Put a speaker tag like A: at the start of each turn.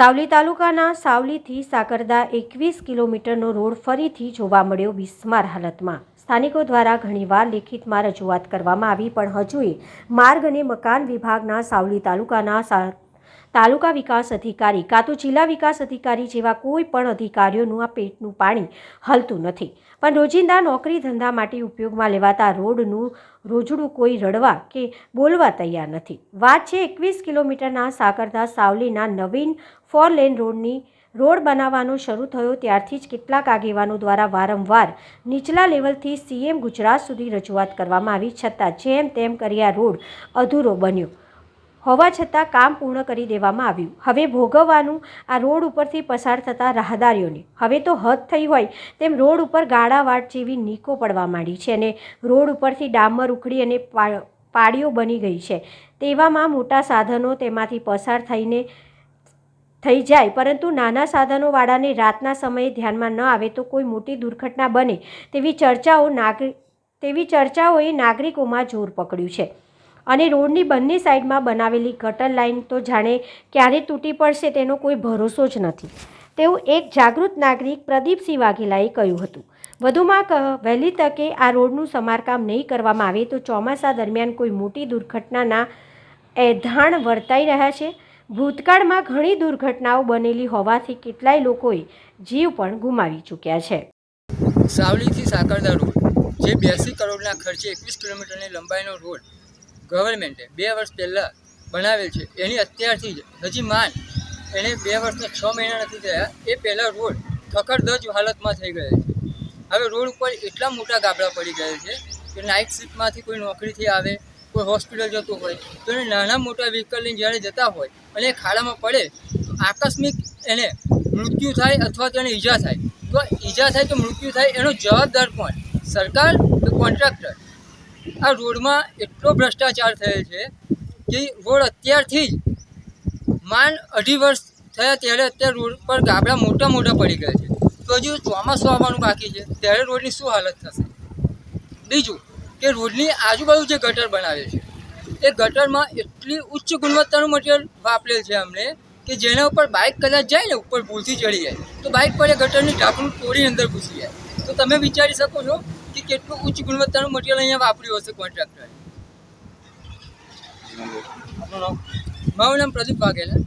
A: સાવલી તાલુકાના સાવલીથી સાકરદા એકવીસ કિલોમીટરનો રોડ ફરીથી જોવા મળ્યો બિસ્માર હાલતમાં. સ્થાનિકો દ્વારા ઘણીવાર લેખિતમાં રજૂઆત કરવામાં આવી, પણ હજુએ માર્ગ અને મકાન વિભાગના સાવલી તાલુકાના તાલુકા વિકાસ અધિકારી કાં તો જિલ્લા વિકાસ અધિકારી જેવા કોઈ પણ અધિકારીઓનું આ પેટનું પાણી હલતું નથી. પણ રોજિંદા નોકરી ધંધા માટે ઉપયોગમાં લેવાતા રોડનું રોજડું કોઈ રડવા કે બોલવા તૈયાર નથી. વાત છે એકવીસ કિલોમીટરના સાકરદા સાવલીના નવીન ફોર લેન રોડની, રોડ બનાવવાનો શરૂ થયો ત્યારથી જ કેટલાક આગેવાનો દ્વારા વારંવાર નીચલા લેવલથી સીએમ ગુજરાત સુધી રજૂઆત કરવામાં આવી, છતાં જેમ તેમ કરી આ રોડ અધૂરો બન્યો. હોવા છતાં કામ પૂર્ણ કરી દેવામાં આવ્યું. હવે ભોગવવાનું આ રોડ ઉપરથી પસાર થતા રાહદારીઓને. હવે તો હદ થઈ હોય તેમ રોડ ઉપર ગાડાવાટ જેવી નીકો પડવા માંડી છે અને રોડ ઉપરથી ડામર ઉખડી અને પાડીઓ બની ગઈ છે. તેવામાં મોટા સાધનો તેમાંથી પસાર થઈને થઈ જાય, પરંતુ નાના સાધનોવાળાને રાતના સમયે ધ્યાનમાં ન આવે તો કોઈ મોટી દુર્ઘટના બને તેવી ચર્ચાઓ નાગરિક તેવી ચર્ચાઓએ નાગરિકોમાં જોર પકડ્યું છે. અને રોડની બંને સાઈડમાં બનાવેલી ગટર લાઇન તો જાણે ક્યારે તૂટી પડશે તેનો કોઈ ભરોસો જ નથી. તેવું એક જાગૃત નાગરિક પ્રદીપસિંહ વાઘેલાએ કહ્યું હતું. વધુમાં કહ વહેલી તકે આ રોડનું સમારકામ નહીં કરવામાં આવે તો ચોમાસા દરમિયાન કોઈ મોટી દુર્ઘટનાના એધાણ વર્તાઈ રહ્યા છે. ભૂતકાળમાં ઘણી દુર્ઘટનાઓ બનેલી હોવાથી કેટલાય લોકોએ જીવ પણ ગુમાવી ચૂક્યા છે.
B: સાવલીથી સાકરદા રોડ, જે બ્યાસી કરોડના ખર્ચે એકવીસ કિલોમીટરની લંબાઈનો રોડ ગવર્મેન્ટે બે વર્ષ પહેલાં બનાવેલ છે. એની અત્યારથી જ હજી માન એને બે વર્ષના છ મહિના નથી થયા. એ પહેલાં રોડ ખખડધજ હાલતમાં થઈ ગયેલ છે. હવે રોડ ઉપર એટલા મોટા ગાબડા પડી ગયેલ છે કે નાઇટ શિફ્ટમાંથી કોઈ નોકરીથી આવે, કોઈ હોસ્પિટલ જતું હોય, તો એને નાના મોટા વ્હીકલ લઈને જ્યારે જતા હોય અને ખાડામાં પડે આકસ્મિક એને મૃત્યુ થાય અથવા તો એને ઈજા થાય. તો ઈજા થાય તો મૃત્યુ થાય એનો જવાબદાર કોણ? સરકાર કે કોન્ટ્રાક્ટર આ રોડમાં એટલો ભ્રષ્ટાચાર થયેલ છે કે રોડ અત્યારથી જ માન અઢી વર્ષ થયા ત્યારે અત્યારે રોડ પર ગાબડા મોટા મોટા પડી ગયા છે. તો હજુ ચોમાસું આવવાનું બાકી છે. ત્યારે રોડની શું હાલત થશે? બીજું કે રોડની આજુબાજુ જે ગટર બનાવે છે, એ ગટરમાં એટલી ઉચ્ચ ગુણવત્તાનું મટીરિયલ વાપરેલ છે અમને કે જેના ઉપર બાઇક કદાચ જાય ને ઉપર ભૂલથી ચડી જાય. તો બાઇક પર એ ગટરની ઢાંકણું તોડી અંદર ઘૂસી જાય. તો તમે વિચારી શકો છો કે કેટલું ઉચ્ચ ગુણવત્તાનું મટીરિયલ અહીંયા વાપર્યું હશે કોન્ટ્રાક્ટરે મારું નામ પ્રદીપ વાઘેલા.